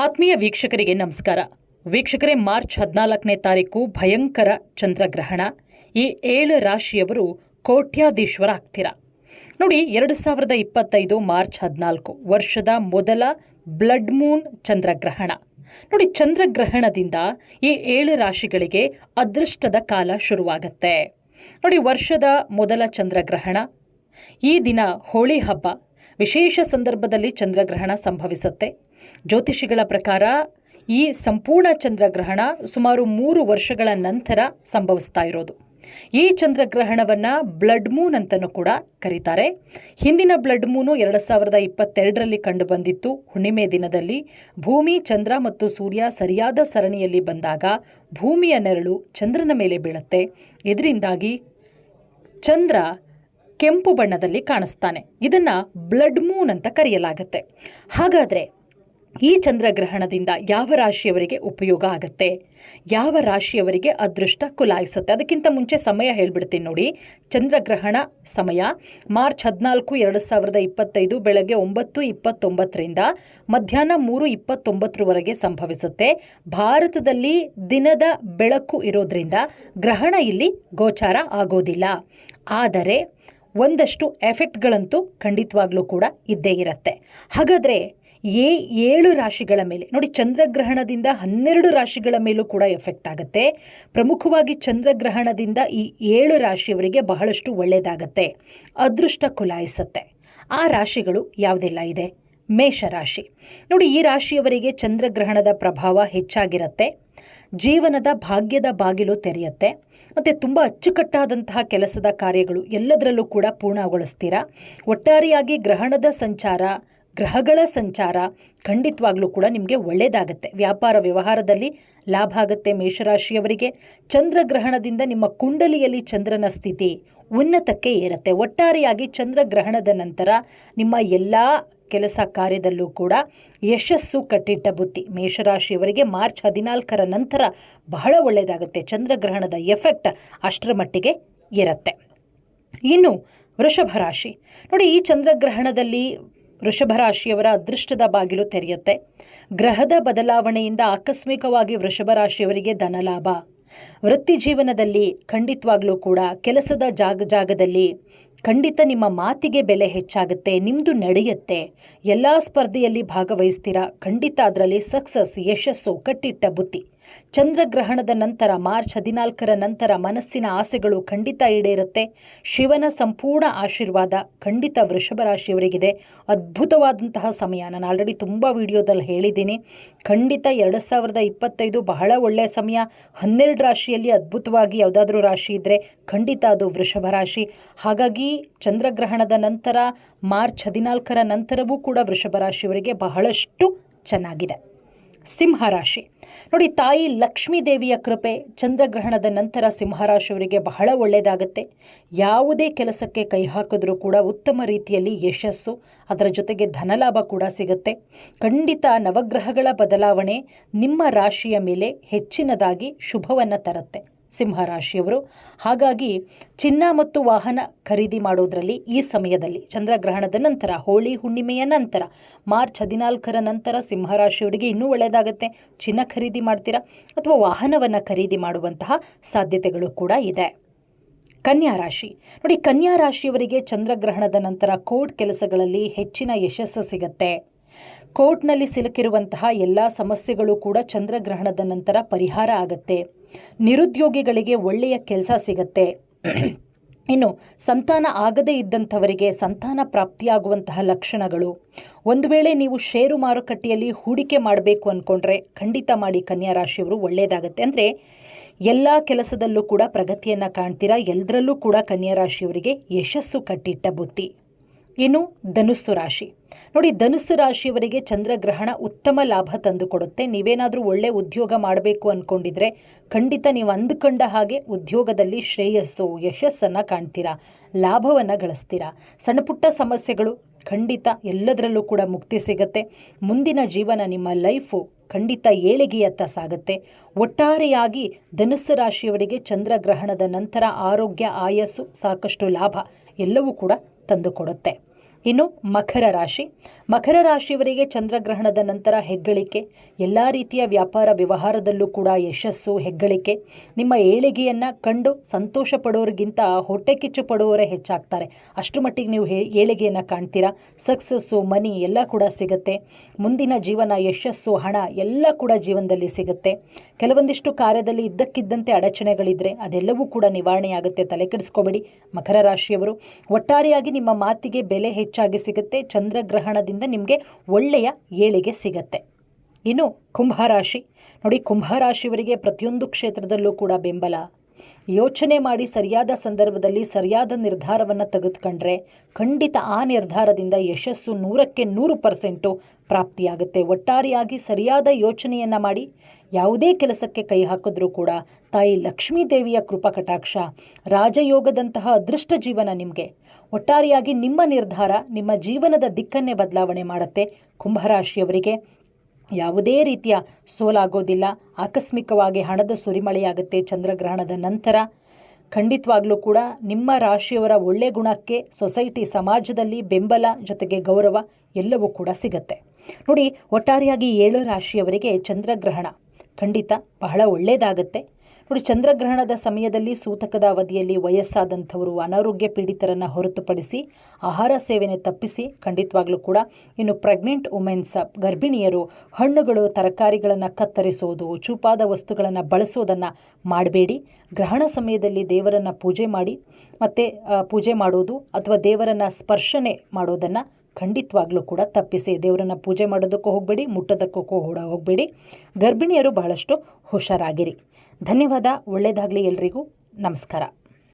ಆತ್ಮೀಯ ವೀಕ್ಷಕರಿಗೆ ನಮಸ್ಕಾರ. ವೀಕ್ಷಕರೇ, ಮಾರ್ಚ್ ಹದಿನಾಲ್ಕನೇ ತಾರೀಕು ಭಯಂಕರ ಚಂದ್ರಗ್ರಹಣ. ಈ ಏಳು ರಾಶಿಯವರು ಕೋಟ್ಯಾಧೀಶ್ವರ ಆಗ್ತೀರಾ? ನೋಡಿ, ಎರಡು ಸಾವಿರದ ಇಪ್ಪತ್ತೈದು ಮಾರ್ಚ್ ಹದಿನಾಲ್ಕು ವರ್ಷದ ಮೊದಲ ಬ್ಲಡ್ ಮೂನ್ ಚಂದ್ರಗ್ರಹಣ. ನೋಡಿ, ಚಂದ್ರಗ್ರಹಣದಿಂದ ಈ ಏಳು ರಾಶಿಗಳಿಗೆ ಅದೃಷ್ಟದ ಕಾಲ ಶುರುವಾಗತ್ತೆ. ನೋಡಿ, ವರ್ಷದ ಮೊದಲ ಚಂದ್ರಗ್ರಹಣ. ಈ ದಿನ ಹೋಳಿ ಹಬ್ಬ. ವಿಶೇಷ ಸಂದರ್ಭದಲ್ಲಿ ಚಂದ್ರಗ್ರಹಣ ಸಂಭವಿಸುತ್ತೆ. ಜ್ಯೋತಿಷಿಗಳ ಪ್ರಕಾರ ಈ ಸಂಪೂರ್ಣ ಚಂದ್ರಗ್ರಹಣ ಸುಮಾರು ಮೂರು ವರ್ಷಗಳ ನಂತರ ಸಂಭವಿಸ್ತಾ ಇರೋದು. ಈ ಚಂದ್ರಗ್ರಹಣವನ್ನು ಬ್ಲಡ್ ಮೂನ್ ಅಂತಲೂ ಕೂಡ ಕರೀತಾರೆ. ಹಿಂದಿನ ಬ್ಲಡ್ ಮೂನು ಎರಡು ಸಾವಿರದ ಇಪ್ಪತ್ತೆರಡರಲ್ಲಿ ಕಂಡುಬಂದಿತ್ತು ಹುಣ್ಣಿಮೆ ದಿನದಲ್ಲಿ ಭೂಮಿ, ಚಂದ್ರ ಮತ್ತು ಸೂರ್ಯ ಸರಿಯಾದ ಸರಣಿಯಲ್ಲಿ ಬಂದಾಗ ಭೂಮಿಯ ನೆರಳು ಚಂದ್ರನ ಮೇಲೆ ಬೀಳುತ್ತೆ. ಇದರಿಂದಾಗಿ ಚಂದ್ರ ಕೆಂಪು ಬಣ್ಣದಲ್ಲಿ ಕಾಣಿಸ್ತಾನೆ. ಇದನ್ನು ಬ್ಲಡ್ ಮೂನ್ ಅಂತ ಕರೆಯಲಾಗುತ್ತೆ. ಹಾಗಾದರೆ ಈ ಚಂದ್ರಗ್ರಹಣದಿಂದ ಯಾವ ರಾಶಿಯವರಿಗೆ ಉಪಯೋಗ ಆಗುತ್ತೆ? ಯಾವ ರಾಶಿಯವರಿಗೆ ಅದೃಷ್ಟ ಕುಲಾಯಿಸುತ್ತೆ? ಅದಕ್ಕಿಂತ ಮುಂಚೆ ಸಮಯ ಹೇಳ್ಬಿಡ್ತೀನಿ ನೋಡಿ. ಚಂದ್ರಗ್ರಹಣ ಸಮಯ, ಮಾರ್ಚ್ ಹದಿನಾಲ್ಕು, ಎರಡು ಸಾವಿರದ ಇಪ್ಪತ್ತೈದು, ಬೆಳಗ್ಗೆ ಒಂಬತ್ತು, ಇಪ್ಪತ್ತೊಂಬತ್ತರಿಂದ ಮಧ್ಯಾಹ್ನ ಮೂರು, ಇಪ್ಪತ್ತೊಂಬತ್ತರವರೆಗೆ ಸಂಭವಿಸುತ್ತೆ. ಭಾರತದಲ್ಲಿ ದಿನದ ಬೆಳಕು ಇರೋದ್ರಿಂದ ಗ್ರಹಣ ಇಲ್ಲಿ ಗೋಚಾರ ಆಗೋದಿಲ್ಲ. ಆದರೆ ಒಂದಷ್ಟು ಎಫೆಕ್ಟ್ಗಳಂತೂ ಖಂಡಿತವಾಗ್ಲೂ ಕೂಡ ಇದ್ದೇ ಇರುತ್ತೆ. ಹಾಗಾದರೆ ಏ ಏಳು ರಾಶಿಗಳ ಮೇಲೆ, ನೋಡಿ ಚಂದ್ರಗ್ರಹಣದಿಂದ ಹನ್ನೆರಡು ರಾಶಿಗಳ ಮೇಲೂ ಕೂಡ ಎಫೆಕ್ಟ್ ಆಗುತ್ತೆ. ಪ್ರಮುಖವಾಗಿ ಚಂದ್ರಗ್ರಹಣದಿಂದ ಈ ಏಳು ರಾಶಿಯವರಿಗೆ ಬಹಳಷ್ಟು ಒಳ್ಳೆಯದಾಗತ್ತೆ ಅದೃಷ್ಟ ಕುಲಾಯಿಸುತ್ತೆ. ಆ ರಾಶಿಗಳು ಯಾವುದೆಲ್ಲ ಇದೆ? ಮೇಷರಾಶಿ ನೋಡಿ, ಈ ರಾಶಿಯವರಿಗೆ ಚಂದ್ರಗ್ರಹಣದ ಪ್ರಭಾವ ಹೆಚ್ಚಾಗಿರುತ್ತೆ. ಜೀವನದ ಭಾಗ್ಯದ ಬಾಗಿಲು ತೆರೆಯುತ್ತೆ. ಮತ್ತು ತುಂಬ ಅಚ್ಚುಕಟ್ಟಾದಂತಹ ಕೆಲಸದ ಕಾರ್ಯಗಳು ಎಲ್ಲದರಲ್ಲೂ ಕೂಡ ಪೂರ್ಣಗೊಳಿಸ್ತೀರಾ? ಒಟ್ಟಾರೆಯಾಗಿ ಗ್ರಹಣದ ಸಂಚಾರ ಗ್ರಹಗಳ ಸಂಚಾರ ಖಂಡಿತವಾಗ್ಲೂ ಕೂಡ ನಿಮಗೆ ಒಳ್ಳೆಯದಾಗತ್ತೆ ವ್ಯಾಪಾರ ವ್ಯವಹಾರದಲ್ಲಿ ಲಾಭ ಆಗುತ್ತೆ ಮೇಷರಾಶಿಯವರಿಗೆ. ಚಂದ್ರಗ್ರಹಣದಿಂದ ನಿಮ್ಮ ಕುಂಡಲಿಯಲ್ಲಿ ಚಂದ್ರನ ಸ್ಥಿತಿ ಉನ್ನತಕ್ಕೆ ಏರುತ್ತೆ. ಒಟ್ಟಾರೆಯಾಗಿ ಚಂದ್ರಗ್ರಹಣದ ನಂತರ ನಿಮ್ಮ ಎಲ್ಲ ಕೆಲಸ ಕಾರ್ಯದಲ್ಲೂ ಕೂಡ ಯಶಸ್ಸು ಕಟ್ಟಿಟ್ಟ ಬುತ್ತಿ ಮೇಷರಾಶಿಯವರಿಗೆ ಮಾರ್ಚ್ ಹದಿನಾಲ್ಕರ ನಂತರ ಬಹಳ ಒಳ್ಳೆಯದಾಗುತ್ತೆ ಚಂದ್ರಗ್ರಹಣದ ಎಫೆಕ್ಟ್ ಅಷ್ಟರ ಮಟ್ಟಿಗೆ ಇರುತ್ತೆ ಇನ್ನು ವೃಷಭ ರಾಶಿ. ನೋಡಿ ಈ ಚಂದ್ರಗ್ರಹಣದಲ್ಲಿ ವೃಷಭ ರಾಶಿಯವರ ಅದೃಷ್ಟದ ಬಾಗಿಲು ತೆರೆಯುತ್ತೆ. ಗ್ರಹದ ಬದಲಾವಣೆಯಿಂದ ಆಕಸ್ಮಿಕವಾಗಿ ವೃಷಭ ರಾಶಿಯವರಿಗೆ ಧನಲಾಭ. ವೃತ್ತಿ ಜೀವನದಲ್ಲಿ ಖಂಡಿತವಾಗ್ಲೂ ಕೂಡ ಕೆಲಸದ ಜಾಗ ಜಾಗದಲ್ಲಿ ಖಂಡಿತ ನಿಮ್ಮ ಮಾತಿಗೆ ಬೆಲೆ ಹೆಚ್ಚಾಗುತ್ತೆ ನಿಮ್ಮದು ನಡೆಯುತ್ತೆ. ಎಲ್ಲ ಸ್ಪರ್ಧೆಯಲ್ಲಿ ಭಾಗವಹಿಸ್ತೀರಾ? ಖಂಡಿತ ಅದರಲ್ಲಿ ಸಕ್ಸಸ್, ಯಶಸ್ಸು, ಕಟ್ಟಿಟ್ಟ ಬುತ್ತಿ ಚಂದ್ರಗ್ರಹಣದ ನಂತರ ಮಾರ್ಚ್ ಹದಿನಾಲ್ಕರ ನಂತರ ಮನಸ್ಸಿನ ಆಸೆಗಳು ಖಂಡಿತ ಈಡೇರುತ್ತೆ. ಶಿವನ ಸಂಪೂರ್ಣ ಆಶೀರ್ವಾದ ಖಂಡಿತ ವೃಷಭ ರಾಶಿಯವರಿಗಿದೆ. ಅದ್ಭುತವಾದಂತಹ ಸಮಯ. ನಾನು ಆಲ್ರೆಡಿ ತುಂಬ ವಿಡಿಯೋದಲ್ಲಿ ಹೇಳಿದ್ದೀನಿ. ಖಂಡಿತ ಎರಡು ಸಾವಿರದ ಇಪ್ಪತ್ತೈದು ಬಹಳ ಒಳ್ಳೆಯ ಸಮಯ. ಹನ್ನೆರಡು ರಾಶಿಯಲ್ಲಿ ಅದ್ಭುತವಾಗಿ ಯಾವುದಾದ್ರೂ ರಾಶಿ ಇದ್ದರೆ ಖಂಡಿತ ಅದು ವೃಷಭ ರಾಶಿ. ಹಾಗಾಗಿ ಚಂದ್ರಗ್ರಹಣದ ನಂತರ ಮಾರ್ಚ್ ಹದಿನಾಲ್ಕರ ನಂತರವೂ ಕೂಡ ವೃಷಭ ರಾಶಿಯವರಿಗೆ ಬಹಳಷ್ಟು ಚೆನ್ನಾಗಿದೆ. ಸಿಂಹರಾಶಿ. ನೋಡಿ, ತಾಯಿ ಲಕ್ಷ್ಮೀ ದೇವಿಯ ಕೃಪೆ ಚಂದ್ರಗ್ರಹಣದ ನಂತರ ಸಿಂಹರಾಶಿಯವರಿಗೆ ಬಹಳ ಒಳ್ಳೆಯದಾಗುತ್ತೆ. ಯಾವುದೇ ಕೆಲಸಕ್ಕೆ ಕೈ ಹಾಕಿದ್ರೂ ಕೂಡ ಉತ್ತಮ ರೀತಿಯಲ್ಲಿ ಯಶಸ್ಸು, ಅದರ ಜೊತೆಗೆ ಧನಲಾಭ ಕೂಡ ಸಿಗುತ್ತೆ. ಖಂಡಿತ ನವಗ್ರಹಗಳ ಬದಲಾವಣೆ ನಿಮ್ಮ ರಾಶಿಯ ಮೇಲೆ ಹೆಚ್ಚಿನದಾಗಿ ಶುಭವನ್ನು ತರುತ್ತೆ. ಸಿಂಹರಾಶಿಯವರು. ಹಾಗಾಗಿ ಚಿನ್ನ ಮತ್ತು ವಾಹನ ಖರೀದಿ ಮಾಡೋದರಲ್ಲಿ ಈ ಸಮಯದಲ್ಲಿ ಚಂದ್ರಗ್ರಹಣದ ನಂತರ, ಹೋಳಿ ಹುಣ್ಣಿಮೆಯ ನಂತರ, ಮಾರ್ಚ್ ಹದಿನಾಲ್ಕರ ನಂತರ ಸಿಂಹರಾಶಿಯವರಿಗೆ ಇನ್ನೂ ಒಳ್ಳೆಯದಾಗುತ್ತೆ. ಚಿನ್ನ ಖರೀದಿ ಮಾಡ್ತೀರಾ? ಅಥವಾ ವಾಹನವನ್ನು ಖರೀದಿ ಮಾಡುವಂತಹ ಸಾಧ್ಯತೆಗಳು ಕೂಡ ಇದೆ. ಕನ್ಯಾ ರಾಶಿ. ನೋಡಿ, ಕನ್ಯಾ ರಾಶಿಯವರಿಗೆ ಚಂದ್ರಗ್ರಹಣದ ನಂತರ ಕೋರ್ಟ್ ಕೆಲಸಗಳಲ್ಲಿ ಹೆಚ್ಚಿನ ಯಶಸ್ಸು ಸಿಗುತ್ತೆ. ಕೋರ್ಟ್ನಲ್ಲಿ ಸಿಲುಕಿರುವಂತಹ ಎಲ್ಲ ಸಮಸ್ಯೆಗಳು ಕೂಡ ಚಂದ್ರಗ್ರಹಣದ ನಂತರ ಪರಿಹಾರ ಆಗತ್ತೆ. ನಿರುದ್ಯೋಗಿಗಳಿಗೆ ಒಳ್ಳೆಯ ಕೆಲಸ ಸಿಗತ್ತೆ. ಇನ್ನು ಸಂತಾನ ಆಗದೇ ಇದ್ದಂಥವರಿಗೆ ಸಂತಾನ ಪ್ರಾಪ್ತಿಯಾಗುವಂತಹ ಲಕ್ಷಣಗಳು. ಒಂದು ವೇಳೆ ನೀವು ಷೇರು ಮಾರುಕಟ್ಟೆಯಲ್ಲಿ ಹೂಡಿಕೆ ಮಾಡಬೇಕು ಅಂದ್ಕೊಂಡ್ರೆ ಖಂಡಿತ ಮಾಡಿ ಕನ್ಯಾ ರಾಶಿಯವರು ಒಳ್ಳೆಯದಾಗತ್ತೆ ಅಂದರೆ ಎಲ್ಲ ಕೆಲಸದಲ್ಲೂ ಕೂಡ ಪ್ರಗತಿಯನ್ನು ಕಾಣ್ತೀರಾ? ಎಲ್ಲದರಲ್ಲೂ ಕೂಡ ಕನ್ಯಾ ರಾಶಿಯವರಿಗೆ ಯಶಸ್ಸು ಕಟ್ಟಿಟ್ಟ ಬುತ್ತಿ ಇನ್ನು ಧನುಸ್ಸು ರಾಶಿ. ನೋಡಿ, ಧನುಸ್ಸು ರಾಶಿಯವರಿಗೆ ಚಂದ್ರಗ್ರಹಣ ಉತ್ತಮ ಲಾಭ ತಂದುಕೊಡುತ್ತೆ. ನೀವೇನಾದರೂ ಒಳ್ಳೆ ಉದ್ಯೋಗ ಮಾಡಬೇಕು ಅಂದ್ಕೊಂಡಿದ್ರೆ ಖಂಡಿತ ನೀವು ಅಂದುಕೊಂಡ ಹಾಗೆ ಉದ್ಯೋಗದಲ್ಲಿ ಶ್ರೇಯಸ್ಸು, ಯಶಸ್ಸನ್ನು ಕಾಣ್ತೀರಾ? ಲಾಭವನ್ನು ಗಳಿಸ್ತೀರಾ? ಸಣ್ಣ ಪುಟ್ಟ ಸಮಸ್ಯೆಗಳು ಖಂಡಿತ ಎಲ್ಲದರಲ್ಲೂ ಕೂಡ ಮುಕ್ತಿ ಸಿಗುತ್ತೆ. ಮುಂದಿನ ಜೀವನ ನಿಮ್ಮ ಲೈಫು ಖಂಡಿತ ಏಳಿಗೆಯತ್ತ ಸಾಗುತ್ತೆ. ಒಟ್ಟಾರೆಯಾಗಿ ಧನುಸ್ಸು ರಾಶಿಯವರಿಗೆ ಚಂದ್ರಗ್ರಹಣದ ನಂತರ ಆರೋಗ್ಯ, ಆಯಸ್ಸು ಸಾಕಷ್ಟು ಲಾಭ ಎಲ್ಲವೂ ಕೂಡ ತಂದುಕೊಡುತ್ತೆ. ಇನ್ನು ಮಕರ ರಾಶಿ. ಮಕರ ರಾಶಿಯವರಿಗೆ ಚಂದ್ರಗ್ರಹಣದ ನಂತರ ಹೆಗ್ಗಳಿಕೆ. ಎಲ್ಲ ರೀತಿಯ ವ್ಯಾಪಾರ ವ್ಯವಹಾರದಲ್ಲೂ ಕೂಡ ಯಶಸ್ಸು, ಹೆಗ್ಗಳಿಕೆ. ನಿಮ್ಮ ಏಳಿಗೆಯನ್ನು ಕಂಡು ಸಂತೋಷ ಪಡೋರಿಗಿಂತ ಹೊಟ್ಟೆ ಕಿಚ್ಚು ಪಡುವವರೇ ಹೆಚ್ಚಾಗ್ತಾರೆ. ಅಷ್ಟು ಮಟ್ಟಿಗೆ ನೀವು ಏಳಿಗೆಯನ್ನು ಕಾಣ್ತೀರಾ. ಸಕ್ಸಸ್ಸು, ಮನಿ ಎಲ್ಲ ಕೂಡ ಸಿಗುತ್ತೆ. ಮುಂದಿನ ಜೀವನ, ಯಶಸ್ಸು, ಹಣ ಎಲ್ಲ ಕೂಡ ಜೀವನದಲ್ಲಿ ಸಿಗುತ್ತೆ. ಕೆಲವೊಂದಿಷ್ಟು ಕಾರ್ಯದಲ್ಲಿ ಇದ್ದಕ್ಕಿದ್ದಂತೆ ಅಡಚಣೆಗಳಿದ್ದರೆ ಅದೆಲ್ಲವೂ ಕೂಡ ನಿವಾರಣೆಯಾಗುತ್ತೆ. ತಲೆ ಕೆಡಿಸ್ಕೋಬೇಡಿ ಮಕರ ರಾಶಿಯವರು. ಒಟ್ಟಾರೆಯಾಗಿ ನಿಮ್ಮ ಮಾತಿಗೆ ಬೆಲೆ ಹೆಚ್ಚಾಗಿ ಸಿಗುತ್ತೆ. ಚಂದ್ರಗ್ರಹಣದಿಂದ ನಿಮಗೆ ಒಳ್ಳೆಯ ಏಳಿಗೆ ಸಿಗತ್ತೆ. ಇನ್ನು ಕುಂಭರಾಶಿ ನೋಡಿ ಕುಂಭರಾಶಿಯವರಿಗೆ ಪ್ರತಿಯೊಂದು ಕ್ಷೇತ್ರದಲ್ಲೂ ಕೂಡ ಬೆಂಬಲ. ಯೋಚನೆ ಮಾಡಿ ಸರಿಯಾದ ಸಂದರ್ಭದಲ್ಲಿ ಸರಿಯಾದ ನಿರ್ಧಾರವನ್ನು ತೆಗೆದುಕೊಂಡ್ರೆ ಖಂಡಿತ ಆ ನಿರ್ಧಾರದಿಂದ ಯಶಸ್ಸು ನೂರಕ್ಕೆ ನೂರು ಪರ್ಸೆಂಟು ಪ್ರಾಪ್ತಿಯಾಗುತ್ತೆ. ಒಟ್ಟಾರೆಯಾಗಿ ಸರಿಯಾದ ಯೋಚನೆಯನ್ನು ಮಾಡಿ ಯಾವುದೇ ಕೆಲಸಕ್ಕೆ ಕೈ ಹಾಕಿದ್ರೂ ಕೂಡ ತಾಯಿ ಲಕ್ಷ್ಮೀ ದೇವಿಯ ಕೃಪಾ ಕಟಾಕ್ಷ, ರಾಜಯೋಗದಂತಹ ಅದೃಷ್ಟ ಜೀವನ ನಿಮಗೆ. ಒಟ್ಟಾರೆಯಾಗಿ ನಿಮ್ಮ ನಿರ್ಧಾರ ನಿಮ್ಮ ಜೀವನದ ದಿಕ್ಕನ್ನೇ ಬದಲಾವಣೆ ಮಾಡುತ್ತೆ. ಕುಂಭರಾಶಿಯವರಿಗೆ ಯಾವುದೇ ರೀತಿಯ ಸೋಲಾಗೋದಿಲ್ಲ. ಆಕಸ್ಮಿಕವಾಗಿ ಹಣದ ಸುರಿಮಳೆಯಾಗುತ್ತೆ ಚಂದ್ರಗ್ರಹಣದ ನಂತರ. ಖಂಡಿತವಾಗ್ಲೂ ಕೂಡ ನಿಮ್ಮ ರಾಶಿಯವರ ಒಳ್ಳೆ ಗುಣಕ್ಕೆ ಸೊಸೈಟಿ ಸಮಾಜದಲ್ಲಿ ಬೆಂಬಲ ಜೊತೆಗೆ ಗೌರವ ಎಲ್ಲವೂ ಕೂಡ ಸಿಗತ್ತೆ. ನೋಡಿ, ಒಟ್ಟಾರೆಯಾಗಿ ಏಳು ರಾಶಿಯವರಿಗೆ ಚಂದ್ರಗ್ರಹಣ ಖಂಡಿತ ಬಹಳ ಒಳ್ಳೆಯದಾಗತ್ತೆ ನೋಡಿ ಚಂದ್ರಗ್ರಹಣದ ಸಮಯದಲ್ಲಿ ಸೂತಕದ ಅವಧಿಯಲ್ಲಿ ವಯಸ್ಸಾದಂಥವರು ಅನಾರೋಗ್ಯ ಪೀಡಿತರನ್ನು ಹೊರತುಪಡಿಸಿ ಆಹಾರ ಸೇವನೆ ತಪ್ಪಿಸಿ, ಖಂಡಿತವಾಗ್ಲೂ ಕೂಡ ಇನ್ನು ಪ್ರೆಗ್ನೆಂಟ್ ವುಮೆನ್ಸ್ ಗರ್ಭಿಣಿಯರು ಹಣ್ಣುಗಳು, ತರಕಾರಿಗಳನ್ನು ಕತ್ತರಿಸೋದು, ಚೂಪಾದ ವಸ್ತುಗಳನ್ನು ಬಳಸೋದನ್ನು ಮಾಡಬೇಡಿ. ಗ್ರಹಣ ಸಮಯದಲ್ಲಿ ದೇವರನ್ನು ಪೂಜೆ ಮಾಡಿ, ಮತ್ತು ಪೂಜೆ ಮಾಡೋದು ಅಥವಾ ದೇವರನ್ನು ಸ್ಪರ್ಶನೆ ಮಾಡೋದನ್ನು ಖಂಡಿತವಾಗ್ಲೂ ಕೂಡ ತಪ್ಪಿಸಿ, ದೇವರನ್ನು ಪೂಜೆ ಮಾಡೋದಕ್ಕೂ ಹೋಗಬೇಡಿ, ಮುಟ್ಟೋದಕ್ಕೂ ಕೂಡ ಹೋಗಬೇಡಿ. ಗರ್ಭಿಣಿಯರು ಬಹಳಷ್ಟು ಹುಷಾರಾಗಿರಿ. ಧನ್ಯವಾದ ಒಳ್ಳೆಯದಾಗಲಿ ಎಲ್ರಿಗೂ. ನಮಸ್ಕಾರ.